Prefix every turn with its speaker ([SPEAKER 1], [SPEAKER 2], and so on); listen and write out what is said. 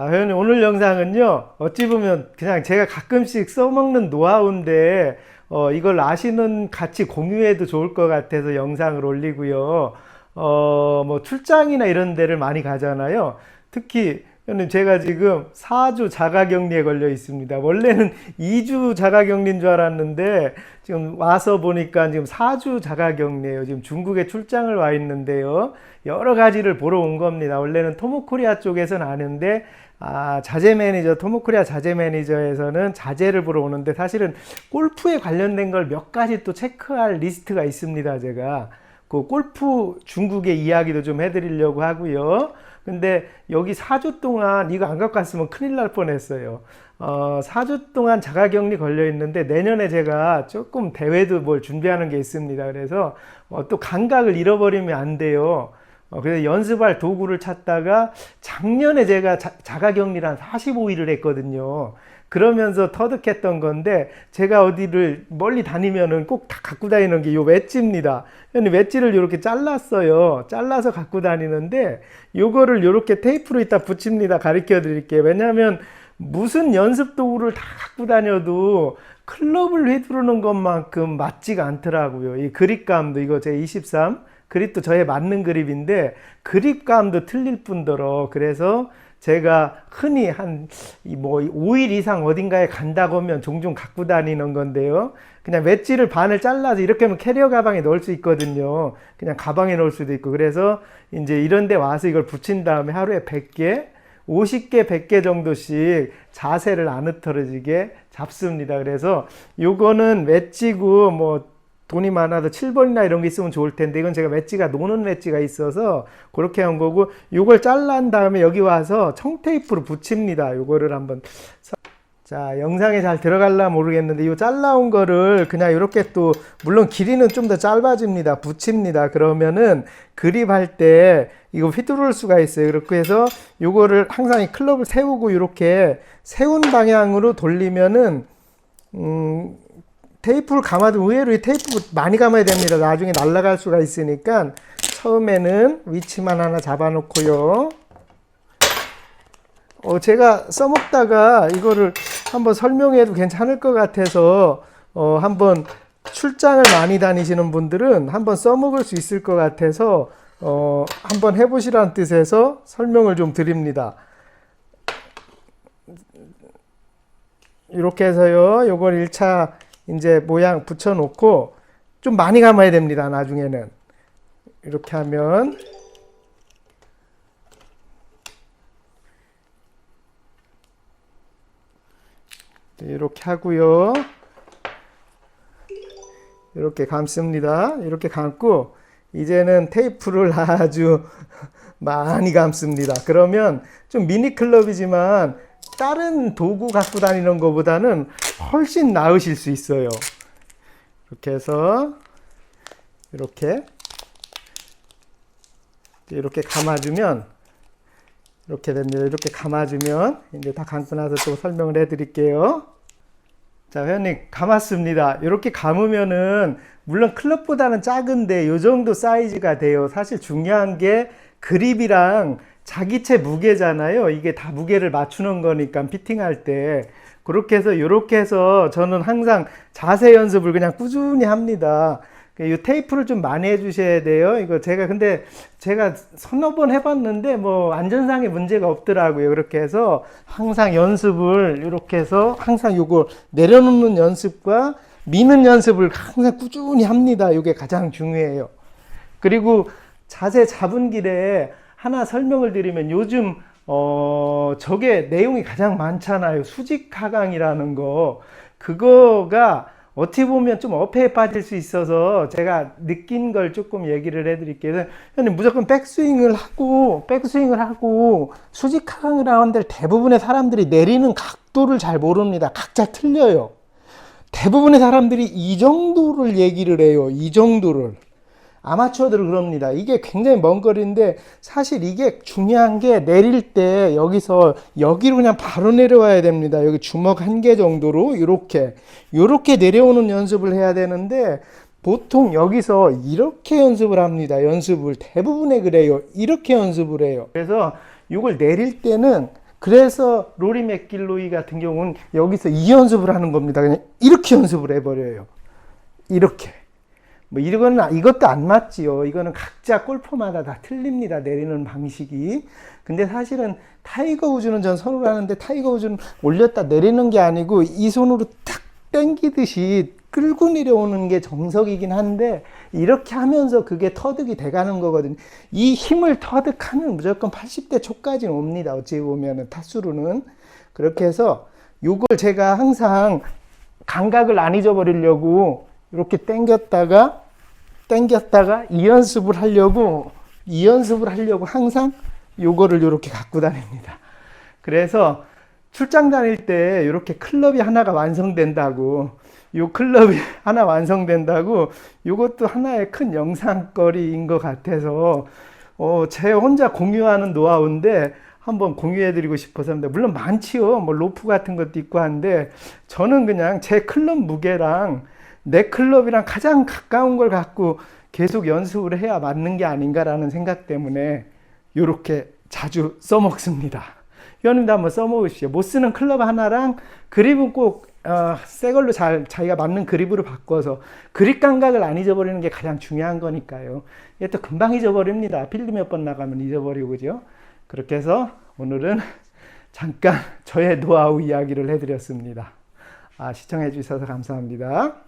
[SPEAKER 1] 아, 회원님, 오늘 영상은요, 어찌 보면 그냥 제가 가끔씩 써먹는 노하우인데, 어, 이걸 아시는 같이 공유해도 좋을 것 같아서 영상을 올리고요. 어, 뭐, 출장이나 이런 데를 많이 가잖아요. 특히, 회원님, 제가 지금 4주 자가격리에 걸려 있습니다. 원래는 2주 자가격리인 줄 알았는데, 지금 와서 보니까 지금 4주 자가격리예요. 지금 중국에 출장을 와 있는데요. 여러 가지를 보러 온 겁니다. 원래는 토모코리아 쪽에서는 아는데, 아, 자재 매니저, 토모코리아 자재 매니저에서는 자재를 보러 오는데 사실은 골프에 관련된 걸 몇 가지 또 체크할 리스트가 있습니다, 제가. 그 골프 중국의 이야기도 좀 해드리려고 하고요. 근데 여기 4주 동안 이거 안 갖고 왔으면 큰일 날 뻔했어요. 어, 4주 동안 자가격리 걸려 있는데 내년에 제가 조금 대회도 뭘 준비하는 게 있습니다. 그래서 어, 또 감각을 잃어버리면 안 돼요. 어, 그래서 연습할 도구를 찾다가 작년에 제가 자, 자가격리를 한 45일을 했거든요. 그러면서 터득했던 건데 제가 어디를 멀리 다니면은 꼭 다 갖고 다니는 게 요 웨지입니다. 웨지를 이렇게 잘랐어요. 잘라서 갖고 다니는데 요거를 이렇게 테이프로 이따 붙입니다. 가르쳐 드릴게요. 왜냐하면 무슨 연습 도구를 다 갖고 다녀도 클럽을 휘두르는 것만큼 맞지가 않더라고요. 이 그립감도 이거 제 23 그립도 저에 맞는 그립인데 그립감도 틀릴 뿐더러 그래서 제가 흔히 한 뭐 5일 이상 어딘가에 간다고 하면 종종 갖고 다니는 건데요. 그냥 웨지를 반을 잘라서 이렇게 하면 캐리어 가방에 넣을 수 있거든요. 그냥 가방에 넣을 수도 있고 그래서 이제 이런 데 와서 이걸 붙인 다음에 하루에 100개 50개, 100개 정도씩 자세를 안 흐트러지게 잡습니다. 그래서 요거는 웨지고 뭐 돈이 많아도 7번이나 이런 게 있으면 좋을 텐데 이건 제가 웨지가 노는 웨지가 있어서 그렇게 한 거고 요걸 잘란 다음에 여기 와서 청테이프로 붙입니다. 요거를 한번 자, 영상에 잘 들어갈라 모르겠는데 이 잘라온 거를 그냥 이렇게 또 물론 길이는 좀 더 짧아집니다. 붙입니다. 그러면은 그립할 때 이거 휘두를 수가 있어요. 그렇게 해서 요거를 항상 이 클럽을 세우고 이렇게 세운 방향으로 돌리면은 음 테이프를 감아도 의외로 이 테이프 많이 감아야 됩니다. 나중에 날아갈 수가 있으니까 처음에는 위치만 하나 잡아놓고요. 어, 제가 써먹다가 이거를 한번 설명해도 괜찮을 것 같아서 어, 한번 출장을 많이 다니시는 분들은 한번 써먹을 수 있을 것 같아서 어, 한번 해보시라는 뜻에서 설명을 좀 드립니다. 이렇게 해서요. 요걸 1차 이제 모양 붙여놓고 좀 많이 감아야 됩니다. 나중에는 이렇게 하면 이렇게 하고요. 이렇게 감습니다. 이렇게 감고 이제는 테이프를 아주 많이 감습니다. 그러면 좀 미니 클럽이지만 다른 도구 갖고 다니는 것보다는 훨씬 나으실 수 있어요. 이렇게 해서 이렇게 이렇게 감아주면 이렇게 됩니다. 이렇게 감아주면 이제 다 감고 나서 또 설명을 해드릴게요. 자, 회원님 감았습니다. 이렇게 감으면은 물론 클럽보다는 작은데 이 정도 사이즈가 돼요. 사실 중요한 게 그립이랑 자기체 무게잖아요. 이게 다 무게를 맞추는 거니까 피팅할 때 그렇게 해서 이렇게 해서 저는 항상 자세 연습을 그냥 꾸준히 합니다. 이 테이프를 좀 많이 해주셔야 돼요. 이거 제가 근데 제가 서너 번 해봤는데 뭐 안전상에 문제가 없더라고요. 그렇게 해서 항상 연습을 이렇게 해서 항상 요거 내려놓는 연습과 미는 연습을 항상 꾸준히 합니다. 이게 가장 중요해요. 그리고 자세 잡은 길에 하나 설명을 드리면 요즘 어 저게 내용이 가장 많잖아요. 수직 하강이라는 거 그거가 어떻게 보면 좀 어폐에 빠질 수 있어서 제가 느낀 걸 조금 얘기를 해드릴게요. 형님 무조건 백스윙을 하고 백스윙을 하고 수직 하강을 하는데 대부분의 사람들이 내리는 각도를 잘 모릅니다. 각자 틀려요. 대부분의 사람들이 이 정도를 얘기를 해요. 이 정도를. 아마추어들은 그럽니다. 이게 굉장히 먼 거리인데 사실 이게 중요한 게 내릴 때 여기서 여기로 그냥 바로 내려와야 됩니다. 여기 주먹 한 개 정도로 이렇게 이렇게 내려오는 연습을 해야 되는데 보통 여기서 이렇게 연습을 합니다. 연습을 대부분의 그래요. 이렇게 연습을 해요. 그래서 이걸 내릴 때는 그래서 로리 맥길로이 같은 경우는 여기서 이 연습을 하는 겁니다. 그냥 이렇게 연습을 해버려요. 이렇게. 뭐 이거는 이것도 안 맞지요. 이거는 각자 골퍼마다 다 틀립니다. 내리는 방식이. 근데 사실은 타이거 우즈는 전 선호를 하는데 타이거 우즈는 올렸다 내리는 게 아니고 이 손으로 탁 당기듯이 끌고 내려오는 게 정석이긴 한데 이렇게 하면서 그게 터득이 돼가는 거거든요. 이 힘을 터득하면 무조건 80대 초까지는 옵니다. 어찌 보면은 타수로는 그렇게 해서 요걸 제가 항상 감각을 안 잊어버리려고 이렇게 당겼다가 당겼다가 이 연습을 하려고 이 연습을 하려고 항상 요거를 이렇게 갖고 다닙니다. 그래서 출장 다닐 때 이렇게 클럽이 하나가 완성된다고 요 클럽이 하나 완성된다고 요것도 하나의 큰 영상거리인 것 같아서 어, 제 혼자 공유하는 노하우인데 한번 공유해드리고 싶어서 합니다. 물론 많지요. 뭐 로프 같은 것도 있고 한데 저는 그냥 제 클럽 무게랑 내 클럽이랑 가장 가까운 걸 갖고 계속 연습을 해야 맞는 게 아닌가라는 생각 때문에 이렇게 자주 써먹습니다. 여러분도 한번 써먹으시죠. 못 쓰는 클럽 하나랑 그립은 꼭 어, 새 걸로 잘 자기가 맞는 그립으로 바꿔서 그립 감각을 안 잊어버리는 게 가장 중요한 거니까요. 이게 또 금방 잊어버립니다. 필드 몇 번 나가면 잊어버리고 그죠? 그렇게 해서 오늘은 잠깐 저의 노하우 이야기를 해드렸습니다. 아, 시청해 주셔서 감사합니다.